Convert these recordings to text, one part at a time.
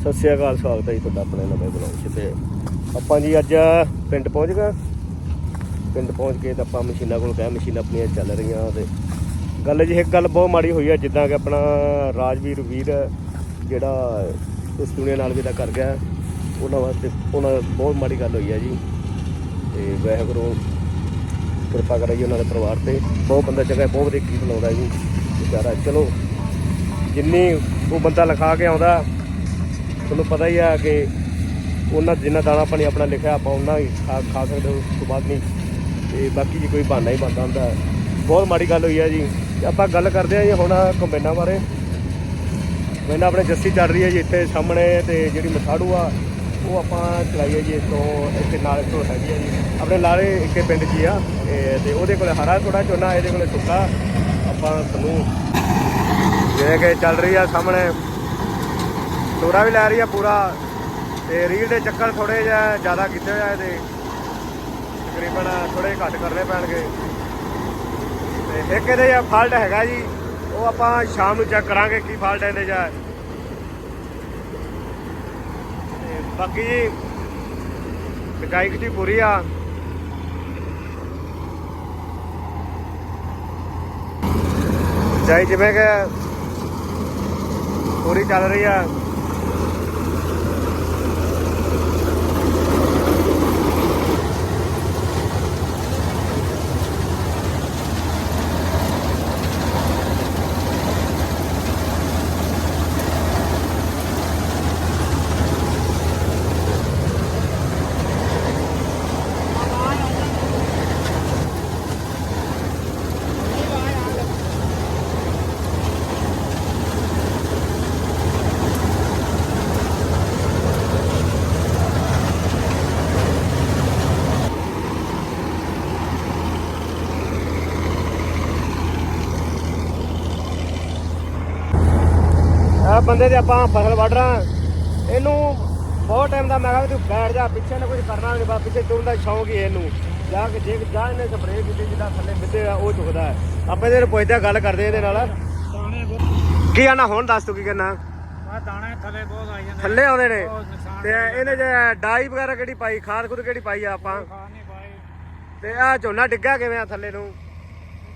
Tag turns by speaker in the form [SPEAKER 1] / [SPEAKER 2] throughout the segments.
[SPEAKER 1] ਸਤਿ ਸ਼੍ਰੀ ਅਕਾਲ, ਸਵਾਗਤ ਹੈ ਜੀ ਤੁਹਾਡਾ ਆਪਣੇ ਨਵੇਂ ਬਲੌਗ 'ਚ ਤੇ ਆਪਾਂ ਜੀ ਅੱਜ ਪਿੰਡ ਪਹੁੰਚ ਗਏ ਪਿੰਡ ਪਹੁੰਚ ਕੇ ਤਾਂ ਆਪਾਂ ਮਸ਼ੀਨਾਂ ਕੋਲ ਗਏ, ਮਸ਼ੀਨਾਂ ਆਪਣੀਆਂ ਚੱਲ ਰਹੀਆਂ ਤੇ ਗੱਲ ਜੀ, ਇੱਕ ਗੱਲ ਬਹੁਤ ਮਾੜੀ ਹੋਈ ਹੈ ਜਿੱਦਾਂ ਕਿ ਆਪਣਾ ਰਾਜਵੀਰ ਵੀਰ ਜਿਹੜਾ ਇਸ ਦੁਨੀਆ ਨਾਲ ਵੀ ਵਿਦਾ ਕਰ ਗਿਆ, ਉਹਨਾਂ ਵਾਸਤੇ ਉਹਨਾਂ ਬਹੁਤ ਮਾੜੀ ਗੱਲ ਹੋਈ ਹੈ ਜੀ ਤੇ ਵਾਹਿਗੁਰੂ ਕਿਰਪਾ ਕਰਾਈ ਉਹਨਾਂ ਦੇ ਪਰਿਵਾਰ ਤੇ। ਬਹੁਤ ਬੰਦਾ ਚੰਗਾ ਬਹੁਤ ਵਧੀਆ ਗੀਤ ਲਾਉਂਦਾ ਜੀ ਵਿਚਾਰਾ ਚਲੋ, ਜਿੰਨੀ ਉਹ ਬੰਦਾ ਲਿਖਾ ਕੇ ਆਉਂਦਾ ਤੁਹਾਨੂੰ ਪਤਾ ਹੀ ਆ ਕਿ ਉਹਨਾਂ ਜਿੰਨਾ ਦਾਣਾ ਪਾਣੀ ਆਪਣਾ ਲਿਖਿਆ ਆਪਾਂ ਉਹਨਾਂ ਹੀ ਖਾ ਖਾ ਸਕਦੇ ਹਾਂ, ਉਸ ਤੋਂ ਬਾਅਦ ਨਹੀਂ। ਤੇ ਬਾਕੀ ਜੀ ਕੋਈ ਬਹਾਨਾ ਹੀ ਬਣਦਾ ਹੁੰਦਾ। ਬਹੁਤ ਮਾੜੀ ਗੱਲ ਹੋਈ ਹੈ ਜੀ। ਤੇ ਆਪਾਂ ਗੱਲ ਕਰਦੇ ਹਾਂ ਜੀ ਹੁਣ ਕੰਬਾਈਨਾਂ ਬਾਰੇ। ਕੰਬਾਈਨ ਆਪਣੇ ਜੱਸੀ ਚੱਲ ਰਹੀ ਹੈ ਜੀ ਇੱਥੇ ਸਾਹਮਣੇ ਤੇ ਜਿਹੜੀ ਮਸਾੜੂ ਆ ਉਹ ਆਪਾਂ ਚਲਾਈ ਹੈ ਜੀ ਇਸ ਤੋਂ ਇੱਥੇ ਨਾਲ ਤੋਂ ਹੈਗੀ ਹੈ ਜੀ। ਆਪਣੇ ਲਾਰੇ ਇੱਕੇ ਪਿੰਡ 'ਚ ਆ। ਇਹ ਤੇ ਉਹਦੇ ਕੋਲ ਹਰਾ ਥੋੜਾ ਝੋਨਾ ਇਹਦੇ ਕੋਲ ਸੁੱਕਾ। ਆਪਾਂ ਤੁਹਾਨੂੰ ਜਿਵੇਂ ਕਿ ਚੱਲ ਰਹੀ ਆ ਸਾਹਮਣੇ। ਤੋਰਾ ਵੀ ਲੈ ਰਹੀ ਆ ਪੂਰਾ ਤੇ ਰੀਲ ਦੇ ਚੱਕਰ ਥੋੜੇ ਜਿਹਾ ਜ਼ਿਆਦਾ ਕੀਤੇ ਹੋਏ ਆ ਇਹਦੇ। ਤਕਰੀਬਨ ਥੋੜੇ ਘੱਟ ਕਰਨੇ ਪੈਣਗੇ। ਤੇ ਇੱਕ ਇਹਦੇ ਜਿਹਾ ਫਾਲਟ ਹੈਗਾ ਜੀ, ਉਹ ਆਪਾਂ ਸ਼ਾਮ ਨੂੰ ਚੈੱਕ ਕਰਾਂਗੇ ਕੀ ਫਾਲਟ ਇਹਦੇ ਜਿਹਾ। ਤੇ ਬਾਕੀ ਜੀ ਬਿਜਾਈ ਦੀ ਪੂਰੀ ਆ। ਚਾਹੀ ਜਿਵੇਂ ਕਿ ਪੂਰੀ ਚੱਲ ਰਹੀ ਆ ਆ ਬੰਦੇ ਦੇ ਆਪਾਂ ਫਸਲ ਵੱਢ ਰਾਂ। ਇਹਨੂੰ ਬਹੁਤ ਟਾਈਮ ਦਾ ਮੈਂ ਕਿਹਾ ਤੂੰ ਬੈਠ ਜਾ ਪਿੱਛੇ ਨਾ ਕੁਝ ਕਰਨਾ ਨਹੀਂ ਬਾ ਪਿੱਛੇ ਤੁਰਨ ਦਾ ਸ਼ੌਂਕ ਹੀ ਇਹਨੂੰ। ਜਾ ਕੇ ਜੇ ਜਾ ਇਹਨੇ ਸਪਰੇਅ ਕੀਤੀ ਜਿੱਦਾਂ ਥੱਲੇ ਮਿੱਦੇ ਆ ਉਹ ਚੁੱਕਦਾ ਹੈ। ਆਪਾਂ ਇਹਦੇ ਨੂੰ ਪੁੱਛਦੇ ਗੱਲ ਕਰਦੇ ਇਹਦੇ ਨਾਲ। ਕੀ ਆਣਾ ਹੁਣ ਦੱਸ ਤੂੰ ਕੀ ਕਹਿਣਾ
[SPEAKER 2] ਆ ਦਾਣੇ ਥੱਲੇ ਬਹੁਤ ਆਈ ਜਾਂਦੇ
[SPEAKER 1] ਥੱਲੇ ਆਉਂਦੇ ਨੇ? ਤੇ ਇਹਨੇ ਜੇ ਡਾਈ ਵਗੈਰਾ ਕਿਹੜੀ ਪਾਈ ਖਾਦ ਖੁਦ ਕਿਹੜੀ ਪਾਈ ਆ ਆਪਾਂ? ਤੇ ਆ ਝੋਨਾ ਡਿੱਗਾ ਕਿਵੇਂ ਆ ਥੱਲੇ ਨੂੰ?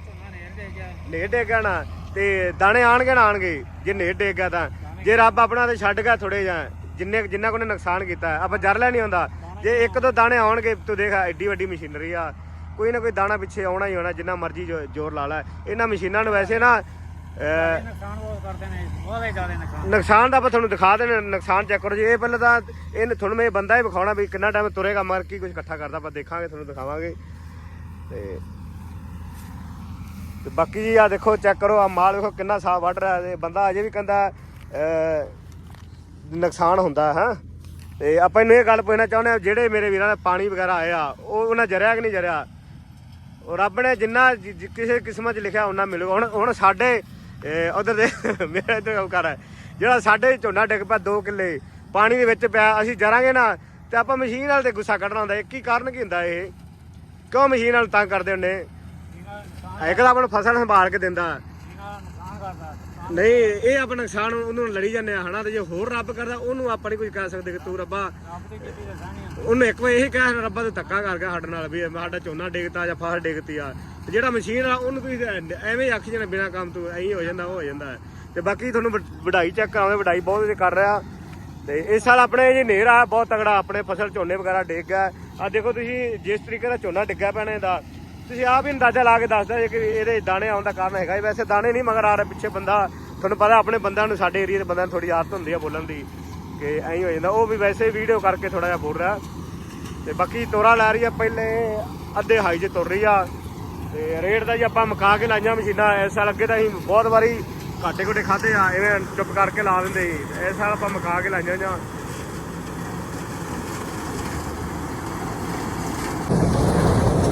[SPEAKER 2] ਝੋਨਾ ਦੇ ਗਿਆ।
[SPEAKER 1] ਨੇੜ ਡੇਗਾ ਨਾ ਤੇ ਦਾਣੇ ਆਣਗੇ ਨਾ ਆਣਗੇ? ਜੇ ਨੇੜ ਡੇਗਾ ਤਾਂ। ਜੇ ਰੱਬ ਆਪਣਾ ਤੇ ਛੱਡ ਗਿਆ ਥੋੜੇ ਜਾਂ ਜਿੰਨੇ ਜਿੰਨਾ ਕੋ ਨੇ ਨੁਕਸਾਨ ਕੀਤਾ ਆਪਾਂ ਜਰ ਲੈ ਨਹੀਂ ਆਉਂਦਾ ਜੇ ਇੱਕ ਦੋ ਦਾਣੇ ਆਉਣਗੇ ਤੂੰ ਦੇਖ ਐਡੀ ਵੱਡੀ ਮਸ਼ੀਨਰੀ ਆ। ਕੋਈ ਨਾ ਕੋਈ ਦਾਣਾ ਪਿੱਛੇ ਆਉਣਾ ਹੀ ਆਉਣਾ ਜਿੰਨਾ ਮਰਜ਼ੀ ਜ਼ੋਰ ਲਾ ਲੈ। ਇਹਨਾਂ ਮਸ਼ੀਨਾਂ ਨੂੰ ਵੈਸੇ ਨਾ
[SPEAKER 2] ਨੁਕਸਾਨ ਬਹੁਤ ਕਰਦੇ ਨੇ ਬਹੁਤ ਹੀ ਜ਼ਿਆਦਾ ਨੁਕਸਾਨ।
[SPEAKER 1] ਨੁਕਸਾਨ ਦਾ ਆਪਾਂ ਤੁਹਾਨੂੰ ਦਿਖਾ ਦੇਣਾ ਨੁਕਸਾਨ ਚੈੱਕ ਕਰੋ ਜੀ। ਇਹ ਪਹਿਲਾਂ ਤਾਂ ਇਹਨੇ ਤੁਹਾਨੂੰ ਮੈਂ ਬੰਦਾ ਹੀ ਵਿਖਾਉਣਾ ਵੀ ਕਿੰਨਾ ਟਾਈਮ ਤੁਰੇਗਾ ਮਰ ਕੀ ਕੁਝ ਇਕੱਠਾ ਕਰਦਾ ਆਪਾਂ ਦੇਖਾਂਗੇ ਤੁਹਾਨੂੰ ਦਿਖਾਵਾਂਗੇ। ਤੇ ਤੇ ਬਾਕੀ ਜੀ ਆ ਦੇਖੋ ਚੈੱਕ ਕਰੋ ਆ ਮਾਲ ਵੇਖੋ ਕਿੰਨਾ ਸਾਫ਼ ਵੱਢ ਰਿਹਾ ਤੇ ਬੰਦਾ ਅਜੇ ਵੀ ਕਹਿੰਦਾ ਨੁਕਸਾਨ ਹੁੰਦਾ, ਹੈ? ਤੇ ਆਪਾਂ ਇਹਨੂੰ ਇਹ ਗੱਲ ਪੁੱਛਣਾ ਚਾਹੁੰਦੇ ਆ ਜਿਹੜੇ ਮੇਰੇ ਵੀਰਾਂ ਨੇ ਪਾਣੀ ਵਗੈਰਾ ਆਇਆ, ਉਹ ਉਹਨਾਂ ਜਰਿਆ ਕਿ ਨਹੀਂ ਜਰਿਆ? ਉਹ ਰੱਬ ਨੇ ਜਿੰਨਾ ਕਿਸੇ ਕਿਸਮਤ 'ਚ ਲਿਖਿਆ ਉਹਨਾਂ ਮਿਲੂਗਾ। ਹੁਣ ਹੁਣ ਸਾਡੇ ਉਧਰ ਦੇ, ਮੇਰੇ ਤੇ ਗੱਲ ਕਰ ਜਿਹੜਾ ਸਾਡੇ ਝੋਨਾ ਡਿੱਗ ਪਿਆ 2 ਕਿੱਲੇ, ਪਾਣੀ ਦੇ ਵਿੱਚ ਪਿਆ, ਅਸੀਂ ਜਰਾਂਗੇ ਨਾ, ਤੇ ਆਪਾਂ ਮਸ਼ੀਨ ਨਾਲ ਤੇ ਗੁੱਸਾ ਕੱਢਣਾ ਹੁੰਦਾ। ਇੱਕ ਹੀ ਕਾਰਨ ਕੀ ਹੁੰਦਾ ਇਹ? ਕਿਉਂ ਮਸ਼ੀਨ ਨਾਲ ਤੰਗ ਕਰਦੇ ਹੁੰਨੇ ਇੱਕ ਤਾਂ ਆਪਾਂ ਨੂੰ ਫਸਲ ਸੰਭਾਲ ਕੇ ਦਿੰਦਾ। ਨਹੀਂ, ਇਹ ਆਪਾਂ ਨੁਕਸਾਨ ਉਹਨੂੰ ਲੜੀ ਜਾਂਦੇ ਆ, ਹਨਾ, ਤੇ ਜੇ ਹੋਰ ਰੱਬ ਕਰਦਾ, ਉਹਨੂੰ ਆਪਾਂ ਨਹੀਂ ਕੁਝ ਕਹਿ ਸਕਦੇ ਕਿ ਤੂੰ ਰੱਬਾ। ਉਹਨੂੰ ਇੱਕ ਵਾਰ ਇਹੀ ਕਹਿ ਰੱਬਾ ਤੂੰ ਧੱਕਾ ਕਰ ਗਿਆ ਸਾਡੇ ਨਾਲ ਵੀ ਸਾਡਾ ਝੋਨਾ ਡਿੱਗਤਾ ਜਾਂ ਫਸਲ ਡਿੱਗਤੀ ਆ। ਤੇ ਜਿਹੜਾ ਮਸ਼ੀਨ ਆ, ਉਹਨੂੰ ਤੁਸੀਂ ਐਵੇਂ ਹੀ ਆਖੀ ਜਾਣਾ, ਬਿਨਾ ਕੰਮ ਤੋਂ ਐਂ ਹੋ ਜਾਂਦਾ, ਉਹ ਹੋ ਜਾਂਦਾ ਤੇ ਬਾਕੀ ਤੁਹਾਨੂੰ ਵ- ਵਢਾਈ ਚੈੱਕ ਕਰਾਉਂਦੇ, ਵਢਾਈ ਬਹੁਤ ਵਧੀਆ ਕਰ ਰਿਹਾ। ਤੇ ਇਸ ਸਾਲ ਆਪਣੇ ਜੀ ਨੇਰ ਆ ਬਹੁਤ ਤਗੜਾ ਆਪਣੇ ਫਸਲ ਝੋਨੇ ਵਗੈਰਾ ਡਿੱਗ ਗਿਆ। ਆ ਦੇਖੋ ਤੁਸੀਂ, ਜਿਸ ਤਰੀਕੇ ਦਾ ਝੋਨਾ ਡਿੱਗਾ ਪੈਣੇ ਦਾ ਤੁਸੀਂ ਆਪ ਹੀ ਅੰਦਾਜ਼ਾ ਲਾ ਕੇ ਦੱਸਦਾ ਜੇ ਕਿ ਇਹਦੇ ਦਾਣੇ ਆਉਣ ਦਾ ਕਾਰਨ ਹੈਗਾ ਵੈਸੇ ਦਾਣੇ ਨਹੀਂ, ਮਗਰ ਆ ਰਿਹਾ ਪਿੱਛੇ ਬੰਦਾ। ਤੁਹਾਨੂੰ ਪਤਾ ਆਪਣੇ ਬੰਦਿਆਂ ਨੂੰ ਸਾਡੇ ਏਰੀਆ ਦੇ ਬੰਦਿਆਂ ਨੂੰ ਥੋੜੀ ਆਦਤ ਹੁੰਦੀ ਆ ਬੋਲਣ ਦੀ ਕਿ ਐਂ ਹੋ ਜਾਂਦਾ। ਉਹ ਵੀ ਵੈਸੇ ਵੀਡੀਓ ਕਰਕੇ ਥੋੜਾ ਜਿਹਾ ਬੋਲ ਰਿਹਾ। ਤੇ ਬਾਕੀ ਤੋਰਾ ਲਾ ਰਹੀ ਆ ਪਹਿਲੇ, ਅੱਧੇ ਹਾਈ 'ਚ ਤੁਰ ਰਹੀ ਆ। ਤੇ ਰੇਟ ਦਾ ਜੀ ਆਪਾਂ ਮਕਾ ਕੇ ਲਾਈਆਂ ਮਸ਼ੀਨਾਂ। ਇਸ ਸਾਲ ਅੱਗੇ ਤਾਂ ਅਸੀਂ ਬਹੁਤ ਵਾਰੀ ਘਾਟੇ ਘੋਟੇ ਖਾਦੇ ਆ, ਐਵੇਂ ਚੁੱਪ ਕਰਕੇ ਲਾ ਦਿੰਦੇ। ਸੀ ਇਸ ਸਾਲ ਆਪਾਂ ਮਕਾ ਕੇ ਲਾਈਆਂ ਜਾਂ।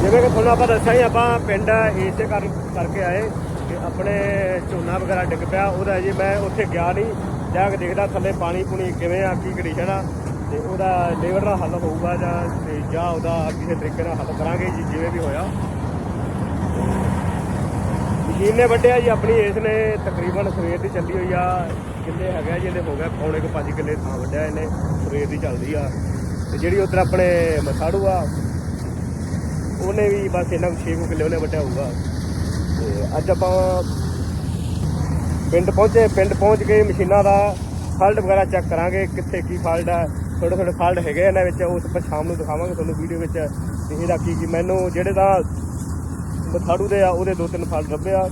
[SPEAKER 1] ਜਿਵੇਂ ਕਿ ਤੁਹਾਨੂੰ ਆਪਾਂ ਦੱਸਿਆ ਹੀ, ਆਪਾਂ ਪਿੰਡ ਇਸੇ ਕਰ, ਕਰਕੇ ਆਏ। ਕਿ ਆਪਣੇ ਝੋਨਾ ਵਗੈਰਾ ਡਿੱਗ ਪਿਆ, ਉਹਦਾ ਜੀ ਮੈਂ ਉੱਥੇ ਗਿਆ ਨਹੀਂ। ਜਾ ਕੇ ਦੇਖਦਾ ਥੱਲੇ ਪਾਣੀ ਪੁਣੀ ਕਿਵੇਂ ਆ, ਕੀ ਕੰਡੀਸ਼ਨ ਆ, ਤੇ ਉਹਦਾ ਲੇਬਰ ਦਾ ਹੱਲ ਹੋਊਗਾ ਜਾਂ ਤੇ ਜਾਂ ਉਹਦਾ ਕਿਸੇ ਤਰੀਕੇ ਨਾਲ ਹੱਲ ਕਰਾਂਗੇ ਜੀ, ਜਿਵੇਂ ਵੀ ਹੋਇਆ। ਮਸ਼ੀਨ ਨੇ ਵੱਢਿਆ ਜੀ, ਆਪਣੀ ਇਸ ਨੇ ਤਕਰੀਬਨ ਸਵੇਰ ਦੀ ਚੱਲੀ ਹੋਈ ਆ। ਕਿੱਲੇ ਹੈਗਾ ਜਿਹਦੇ ਹੋ ਗਿਆ ਪੌਣੇ ਕੋ 5 ਕਿੱਲੇ ਥਾਂ ਵੱਢਿਆ ਇਹਨੇ, ਸਵੇਰ ਦੀ ਚੱਲਦੀ ਆ। ਤੇ ਜਿਹੜੀ ਉਧਰ ਆਪਣੇ ਮਸਾੜੂ ਆ, ਉਹਨੇ ਵੀ ਬਸ ਇਹਨਾਂ 6 ਕਿੱਲੇ ਉਹਨੇ ਵੱਢਿਆ ਹੋਊਗਾ। ਤੇ ਅੱਜ ਆਪਾਂ ਪਿੰਡ ਪਹੁੰਚੇ, ਪਿੰਡ ਪਹੁੰਚ ਕੇ ਮਸ਼ੀਨਾਂ ਦਾ ਫਾਲਟ ਵਗੈਰਾ ਚੈੱਕ ਕਰਾਂਗੇ, ਕਿੱਥੇ ਕੀ ਫਾਲਟ ਹੈ ਥੋੜੇ ਥੋੜੇ ਫਾਲਟ ਹੈਗੇ ਇਹਨਾਂ ਵਿੱਚ ਉਸ ਆਪਾਂ ਸ਼ਾਮ ਨੂੰ ਦਿਖਾਵਾਂਗੇ ਤੁਹਾਨੂੰ ਵੀਡੀਓ ਵਿੱਚ ਇਹਦਾ ਕੀ ਕੀ ਮੈਨੂੰ ਜਿਹੜੇ ਤਾਂ ਮਥਾੜੂ ਦੇ ਆ, ਉਹਦੇ ਦੋ ਤਿੰਨ ਫਾਲਟ ਲੱਭੇ ਆ।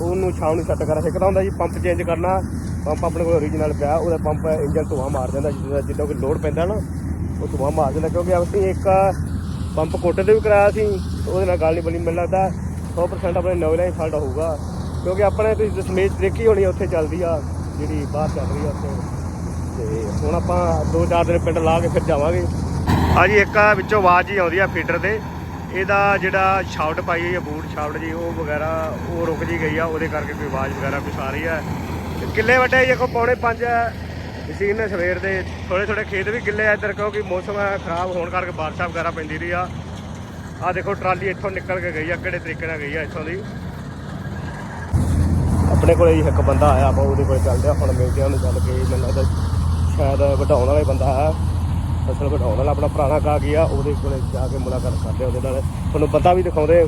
[SPEAKER 1] ਉਹਨੂੰ ਸ਼ਾਮ ਨੂੰ ਸੈੱਟ ਕਰਾ ਸਿੱਖਦਾ ਹੁੰਦਾ ਜੀ ਪੰਪ ਚੇਂਜ ਕਰਨਾ, ਪੰਪ ਆਪਣੇ ਕੋਲ ਓਰੀਜਨਲ ਪਿਆ, ਉਹਦਾ ਪੰਪ ਇੰਜਨ ਧੂਆ ਮਾਰ ਦਿੰਦਾ, ਜਿੱਦਾਂ ਜਿੱਦਾਂ ਕਿ ਲੋਡ ਪੈਂਦਾ ਨਾ, ਉਹ ਧੂਆ ਮਾਰ ਦਿੰਦਾ, ਕਿਉਂਕਿ ਅਸੀਂ ਇੱਕ ਪੰਪ ਕੋਟੇ ਤੇ ਵੀ ਕਰਾਇਆ ਸੀ, ਉਹਦੇ ਨਾਲ ਗੱਲ ਨਹੀਂ ਬਣੀ, ਮੈਨੂੰ ਲੱਗਦਾ 100% ਆਪਣੇ ਨੌਲੇਜ ਫਾਲਟ ਹੋਊਗਾ। ਕਿਉਂਕਿ ਆਪਣੇ ਤੁਸੀਂ ਦਸਮੇਜ ਦੇਖੀ ਹੋਣੀ ਉੱਥੇ ਚੱਲਦੀ ਆ, ਜਿਹੜੀ ਬਾਹਰ ਚੱਲ ਰਹੀ ਆ ਉੱਥੇ। ਤੇ ਹੁਣ ਆਪਾਂ ਦੋ ਚਾਰ ਦਿਨ ਪਿੰਡ ਲਾ ਕੇ ਫਿਰ ਜਾਵਾਂਗੇ। ਆ ਜੀ ਇੱਕ ਵਿੱਚੋਂ ਆਵਾਜ਼ ਹੀ ਆਉਂਦੀ ਆ ਫੀਡਰ 'ਤੇ। ਇਹਦਾ ਜਿਹੜਾ ਸ਼ਾਫਟ ਪਾਈ ਹੋਈ ਆ ਬੂਟ ਸ਼ਾਫਟ ਜੀ, ਉਹ ਵਗੈਰਾ, ਉਹ ਰੁਕ ਜੀ ਗਈ ਆ, ਉਹਦੇ ਕਰਕੇ ਕੋਈ ਆਵਾਜ਼ ਵਗੈਰਾ ਕੁਛ ਆ ਰਹੀ ਆ। ਤੇ ਕਿੱਲੇ ਜੇ ਦੇਖੋ, ਪੌਣੇ 5 ਮਸ਼ੀਨ ਨੇ ਸਵੇਰ ਦੇ ਥੋੜੇ ਥੋੜੇ ਖੇਤ ਵੀ ਗਿੱਲੇ ਆ ਇੱਧਰ, ਕਿਉਂਕਿ ਮੌਸਮ ਖਰਾਬ ਹੋਣ ਕਰਕੇ ਬਾਰਿਸ਼ਾਂ ਵਗੈਰਾ ਪੈਂਦੀ ਰਹੀ ਆ। ਆ ਦੇਖੋ ਟਰਾਲੀ ਇੱਥੋਂ ਨਿਕਲ ਕੇ ਗਈ ਆ, ਕਿਹੜੇ ਤਰੀਕੇ ਨਾਲ ਗਈ ਆ ਇੱਥੋਂ ਦੀ। ਆਪਣੇ ਕੋਲੇ ਇੱਕ ਬੰਦਾ ਆਇਆ, ਆਪਾਂ ਉਹਦੇ ਕੋਲ ਚੱਲਦੇ ਆ, ਹੁਣ ਮਿਲਦੇ ਆ ਉਹਨੂੰ ਚੱਲ ਕੇ। ਮੈਨੂੰ ਲੱਗਦਾ ਸ਼ਾਇਦ ਵਢਾਉਣ ਵਾਲਾ ਬੰਦਾ ਹੈ। ਫਸਲ ਵਢਾਉਣ ਵਾਲਾ ਆਪਣਾ ਪੁਰਾਣਾ ਕਾਗੀ ਆ ਉਹਦੇ ਕੋਲੇ ਜਾ ਕੇ ਮੁਲਾਕਾਤ ਕਰਦੇ ਉਹਦੇ ਨਾਲ। ਤੁਹਾਨੂੰ ਬੰਦਾ ਵੀ ਦਿਖਾਉਂਦੇ।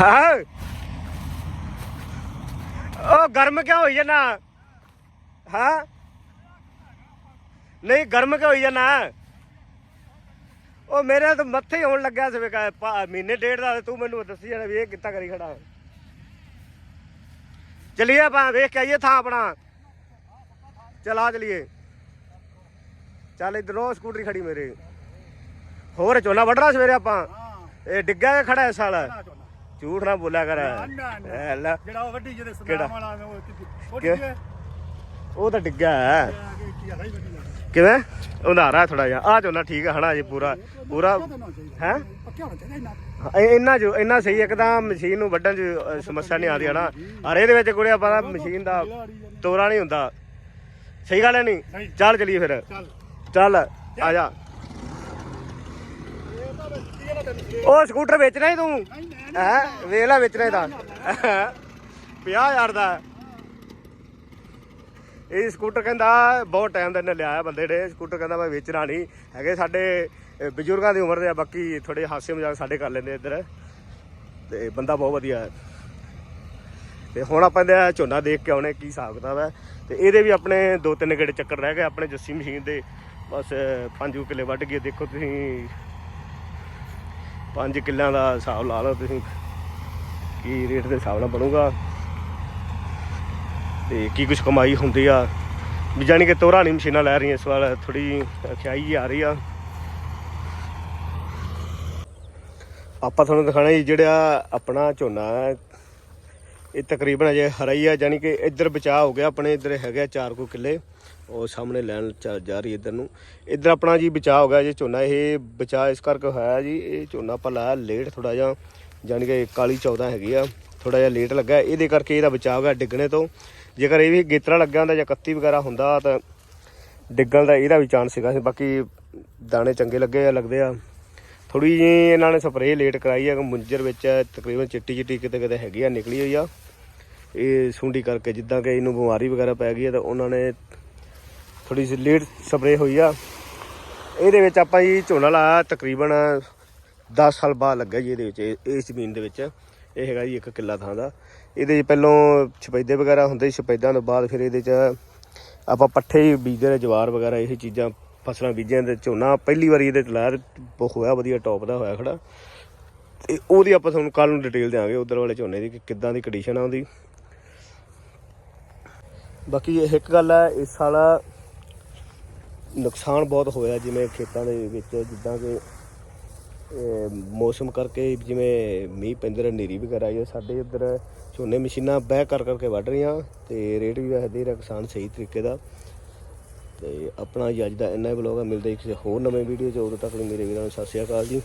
[SPEAKER 1] ਹਾਂ ਉਹ ਗਰਮ ਕਿਉਂ ਹੋਈ ਜਾਣਾ ਹਾਂ? ਨਹੀਂ, ਗਰਮ ਕਿਉਂ ਹੋਈ ਜਾਣਾ ਉਹ ਮੇਰੇ ਤਾਂ ਮੱਥੇ ਹੋਣ ਲੱਗਿਆ ਸੀ ਵੀ ਕਾ- ਪਾ- ਮਹੀਨੇ ਡੇਢ ਦਾ ਤੂੰ ਮੈਨੂੰ ਦੱਸੀ ਜਾਣਾ ਵੀ ਇਹ ਕਿੱਤਾ ਕਰੀ ਖੜਾ। ਚਲਿਏ ਆਪਾਂ ਵੇਖ ਕੇ ਆਈਏ ਥਾਂ ਆਪਣਾ। ਚਲਾ ਚਲੀਏ। ਚੱਲ ਇਧਰੋਂ ਸਕੂਟਰੀ ਖੜੀ ਮੇਰੇ। ਹੋਰ ਝੋਨਾ ਵੱਢਣਾ ਸਵੇਰੇ ਆਪਾਂ। ਇਹ ਡਿੱਗਾ ਕੇ ਖੜਾ ਇਸ ਸਾਲ? ਝੂਠ ਨਾ ਬੋਲਿਆ ਕਰ।
[SPEAKER 2] ਜਿਹੜਾ ਉਹ ਵੱਡੀ ਜਿਹਦੇ? ਸਦਾਮ ਵਾਲਾ ਉਹ ਉਹ
[SPEAKER 1] ਤਾਂ ਡਿੱਗਾ ਹੈ। ਕਿਵੇਂ? ਉਧਾਰਾ ਥੋੜਾ ਜਿਹਾ। ਆ ਝੋਨਾ ਠੀਕ ਹੈ ਹਣਾ ਜੀ ਪੂਰਾ ਪੂਰਾ ਹੈ?
[SPEAKER 2] ਪੱਕਿਆ ਹੋਣਾ ਚਾਹੀਦਾ ਇੰਨਾ।
[SPEAKER 1] ਇੰਨਾ ਜੋ ਇੰਨਾ ਸਹੀ ਇੱਕਦਮ ਮਸ਼ੀਨ ਨੂੰ ਵੱਢਣ 'ਚ ਸਮੱਸਿਆ ਨਹੀਂ ਆਉਂਦੀ ਹਨਾ। ਅਰ ਇਹਦੇ ਵਿੱਚ ਕੁੜਿਆ ਪਤਾ ਮਸ਼ੀਨ ਦਾ ਤੋਰਾ ਨਹੀਂ ਹੁੰਦਾ। ਸਹੀ ਗੱਲ ਹੈ ਨਹੀਂ। ਚੱਲ ਚਲੀਏ ਫਿਰ।
[SPEAKER 2] ਚੱਲ।
[SPEAKER 1] ਚੱਲ ਆ ਜਾ। ਉਹ ਸਕੂਟਰ ਵੇਚਣਾ ਹੀ ਤੂੰ? ਹੈ? ਵੇਖ ਲੈ ਵੇਚਣਾ ਹੀ? ਤਾਂ 50000 ਦਾ। ਇਹ ਸਕੂਟਰ ਕਹਿੰਦਾ ਬਹੁਤ ਟਾਈਮ ਦਾ ਇਹਨੇ ਲਿਆਇਆ ਬੰਦੇ ਨੇ। ਸਕੂਟਰ ਕਹਿੰਦਾ ਮੈਂ ਵੇਚਣਾ ਨਹੀਂ। ਹੈਗੇ ਸਾਡੇ ਬਜ਼ੁਰਗਾਂ ਦੀ ਉਮਰ ਦੇ ਆ, ਬਾਕੀ ਥੋੜੇ ਹਾਸੇ ਮਜ਼ਾਕ ਸਾਡੇ ਕਰ ਲੈਂਦੇ ਇੱਧਰ। ਤੇ ਬੰਦਾ ਬਹੁਤ ਵਧੀਆ ਹੈ। ਤੇ ਹੁਣ ਆਪਾਂ ਇਹਦਾ ਝੋਨਾ ਦੇਖ ਕੇ ਆਉਣੇ ਕੀ ਹਿਸਾਬ ਕਿਤਾਬ ਹੈ। ਤੇ ਇਹਦੇ ਵੀ ਆਪਣੇ ਦੋ ਤਿੰਨ ਗੇੜੇ ਚੱਕਰ ਰਹਿ ਗਏ ਆਪਣੇ ਜੱਸੀ ਮਸ਼ੀਨ ਦੇ। ਬਸ 5 ਕਿੱਲੇ ਵੱਢ ਗਏ। ਦੇਖੋ ਤੁਸੀਂ 5 ਕਿੱਲਿਆਂ ਦਾ ਹਿਸਾਬ ਲਾ ਲਓ ਤੁਸੀਂ। ਕੀ ਰੇਟ ਦੇ ਹਿਸਾਬ ਨਾਲ ਬਣੂਗਾ। ਤੇ ਕੀ ਕੁਝ ਕਮਾਈ ਹੁੰਦੀ ਆ। ਵੀ ਜਾਣੀ ਕਿ ਤੋਰਾ ਨਹੀਂ ਮਸ਼ੀਨਾਂ ਲੈ ਰਹੀਆਂ ਇਸ ਵਾਰ ਥੋੜੀ ਖਿਆਈ ਆ ਰਹੀ ਆ। ਆਪਾਂ ਤੁਹਾਨੂੰ ਦਿਖਾਣਾ ਜੀ, ਜਿਹੜਾ ਆਪਣਾ ਝੋਨਾ ਹੈ, ਇਹ ਤਕਰੀਬਨ ਅਜੇ ਹਰਾ ਹੀ ਆ ਜਾਨੀ ਕਿ ਇੱਧਰ ਬਚਾਅ ਹੋ ਗਿਆ, ਆਪਣੇ ਇੱਧਰ ਹੈਗਾ 4 ਕੋ ਕਿੱਲੇ, ਉਹ ਸਾਹਮਣੇ ਲੈਣ ਚੱਲ ਜਾ ਰਹੀ ਇੱਧਰ ਨੂੰ। ਇੱਧਰ ਆਪਣਾ ਜੀ ਬਚਾਅ ਹੋ ਗਿਆ ਜੇ ਝੋਨਾ, ਇਹ ਬਚਾਅ ਇਸ ਕਰਕੇ ਹੋਇਆ ਜੀ, ਇਹ ਝੋਨਾ ਆਪਾਂ ਲਾਇਆ ਲੇਟ ਥੋੜਾ ਜਿਹਾ ਜਾਨੀ ਕਿ ਕਾਲੀ 14 ਹੈਗੀ ਆ ਥੋੜਾ ਜਿਹਾ ਲੇਟ ਲੱਗਾ, ਇਹਦੇ ਕਰਕੇ ਇਹਦਾ ਬਚਾਅ ਹੋ ਗਿਆ ਡਿੱਗਣੇ ਤੋਂ। ਜੇਕਰ ਇਹ ਵੀ ਗੇਤਰਾ ਲੱਗਾ ਹੁੰਦਾ ਜਾਂ ਕੱਤੀ ਵਗੈਰਾ ਹੁੰਦਾ ਤਾਂ ਡਿੱਗਣ ਦਾ ਇਹਦਾ ਵੀ ਚਾਂਸ ਸੀਗਾ ਸੀ। ਬਾਕੀ ਦਾਣੇ ਚੰਗੇ ਲੱਗੇ ਆ, ਲੱਗਦੇ ਆ। ਥੋੜੀ ਜਿਹੀ ਇਹਨਾਂ ਨੇ ਸਪਰੇਅ ਲੇਟ ਕਰਾਈ ਆ ਕਿ ਮੁੰਜਰ ਵਿੱਚ ਤਕਰੀਬਨ ਚਿੱਟੀ ਚਿੱਟੀ ਕਿਤੇ ਕਿਤੇ ਹੈਗੀ ਆ, ਨਿਕਲੀ ਹੋਈ ਆ। ਇਹ ਸੁੰਡੀ ਕਰਕੇ ਜਿੱਦਾਂ ਕਿ ਇਹਨੂੰ ਬਿਮਾਰੀ ਵਗੈਰਾ ਪੈ ਗਈ ਆ ਤਾਂ ਉਹਨਾਂ ਨੇ ਥੋੜੀ ਜਿਹੀ ਲੇਟ ਸਪਰੇਅ ਹੋਈ ਆ। ਇਹਦੇ ਵਿੱਚ ਆਪਾਂ ਜੀ ਝੋਨਾ ਲਾਇਆ ਤਕਰੀਬਨ 10 ਸਾਲ ਬਾਅਦ ਲੱਗਾ ਜੀ ਇਹਦੇ ਵਿੱਚ, ਇਹ- ਇਸ ਜ਼ਮੀਨ ਦੇ ਵਿੱਚ। ਇਹ ਹੈਗਾ ਜੀ ਇੱਕ ਕਿੱਲਾ ਥਾਂ ਦਾ। ਇਹਦੇ 'ਚ ਪਹਿਲੋਂ ਛਪੈਦੇ ਵਗੈਰਾ ਹੁੰਦੇ ਸੀ ਛਪੈਦਾਂ ਤੋਂ ਬਾਅਦ ਫਿਰ ਇਹਦੇ 'ਚ ਆਪਾਂ ਪੱਠੇ ਹੀ ਬੀਜਦੇ ਨੇ ਜਵਾਰ ਵਗੈਰਾ, ਇਹ ਚੀਜ਼ਾਂ ਫਸਲਾਂ ਬੀਜੀਆਂ ਤੇ ਝੋਨਾ ਪਹਿਲੀ ਵਾਰੀ ਇਹਦੇ 'ਚ ਲਾਇਆ ਹੋਇਆ, ਵਧੀਆ ਟੌਪ ਦਾ ਹੋਇਆ ਖੜਾ। ਤੇ ਉਹਦੀ ਆਪਾਂ ਤੁਹਾਨੂੰ ਕੱਲ ਨੂੰ ਡਿਟੇਲ ਦੇਵਾਂਗੇ ਉਧਰ ਵਾਲੇ ਝੋਨੇ ਦੀ ਕਿ ਕਿੱਦਾਂ ਦੀ ਕੰਡੀਸ਼ਨ ਆ ਉਹਦੀ। ਬਾਕੀ ਇੱਕ ਗੱਲ ਹੈ, ਇਸ ਸਾਲ ਨੁਕਸਾਨ ਬਹੁਤ ਹੋਇਆ, ਜਿਵੇਂ ਖੇਤਾਂ ਦੇ ਵਿੱਚ ਜਿੱਦਾਂ ਕਿ ਮੌਸਮ ਕਰਕੇ ਜਿਵੇਂ ਮੀਂਹ ਪੈਂਦੇ ਰਹੇ ਹਨੇਰੀ ਵਗੈਰਾ ਆਈ ਹੈ, ਸਾਡੇ ਇੱਧਰ ਝੋਨੇ ਮਸ਼ੀਨਾਂ ਬਹਿ ਕਰ ਕਰਕੇ ਵੱਢ ਰਹੀਆਂ ਤੇ ਰੇਟ ਵੀ ਵੈਸੇ ਦੇ ਰਿਹਾ ਕਿਸਾਨ ਸਹੀ ਤਰੀਕੇ ਦਾ। ਤੇ ਆਪਣਾ ਜੀ ਅੱਜ ਦਾ ਇੰਨਾ ਹੀ ਬਲੌਗ ਆ ਮਿਲਦੇ ਕਿਸੇ ਹੋਰ ਨਵੇਂ ਵੀਡੀਓ 'ਚ ਉਦੋਂ ਤੱਕ ਲਈ ਮੇਰੇ ਵੀਰਾਂ ਨੂੰ ਸਤਿ ਸ਼੍ਰੀ ਅਕਾਲ ਜੀ।